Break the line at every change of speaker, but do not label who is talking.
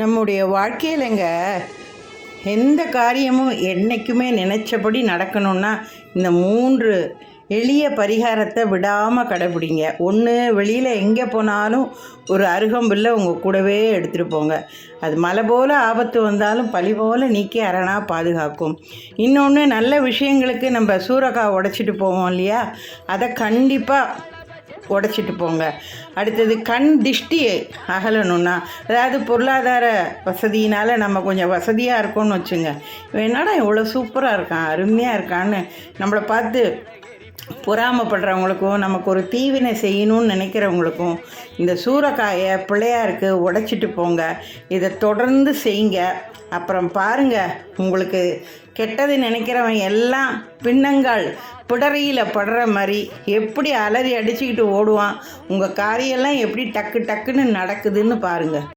நம்முடைய வாழ்க்கையிலங்க எந்த காரியமும் என்றைக்குமே நினச்சபடி நடக்கணும்னா இந்த மூன்று எளிய பரிகாரத்தை விடாமல் கடைப்பிடிங்க ஒன்று வெளியில் எங்கே போனாலும் ஒரு அருகம்புல்ல உங்கள் கூடவே எடுத்துகிட்டு போங்க. அது மலை போல் ஆபத்து வந்தாலும் பழி போல் நீக்கி அரணா பாதுகாக்கும். இன்னொன்று நல்ல விஷயங்களுக்கு நம்ம சூறக்காய் உடைச்சிட்டு போவோம் இல்லையா? அதை கண்டிப்பாக உடைச்சிட்டு போங்க. அடுத்தது கண் திஷ்டி அகலணும்னா அதாவது பொருளாதார வசதியினால் நம்ம கொஞ்சம் வசதியாக இருக்கோம்னு வச்சுங்க. என்னடா இவ்வளோ சூப்பராக இருக்கான் அருமையாக இருக்கான்னு நம்மளை பார்த்து பொறாமப்படுறவங்களுக்கும் நமக்கு ஒரு தீவினை செய்யணும்னு நினைக்கிறவங்களுக்கும் இந்த சூறக்காயை பிள்ளையாருக்கு உடைச்சிட்டு போங்க. இதை தொடர்ந்து செய்யுங்க. அப்புறம் பாருங்கள் உங்களுக்கு கெட்டது நினைக்கிறவன் எல்லாம் பின்னங்கால் பிடரியில் படுற மாதிரி எப்படி அலறி அடிச்சுக்கிட்டு ஓடுவான்? உங்கள் காரியெல்லாம் எப்படி டக்கு டக்குன்னு நடக்குதுன்னு பாருங்கள்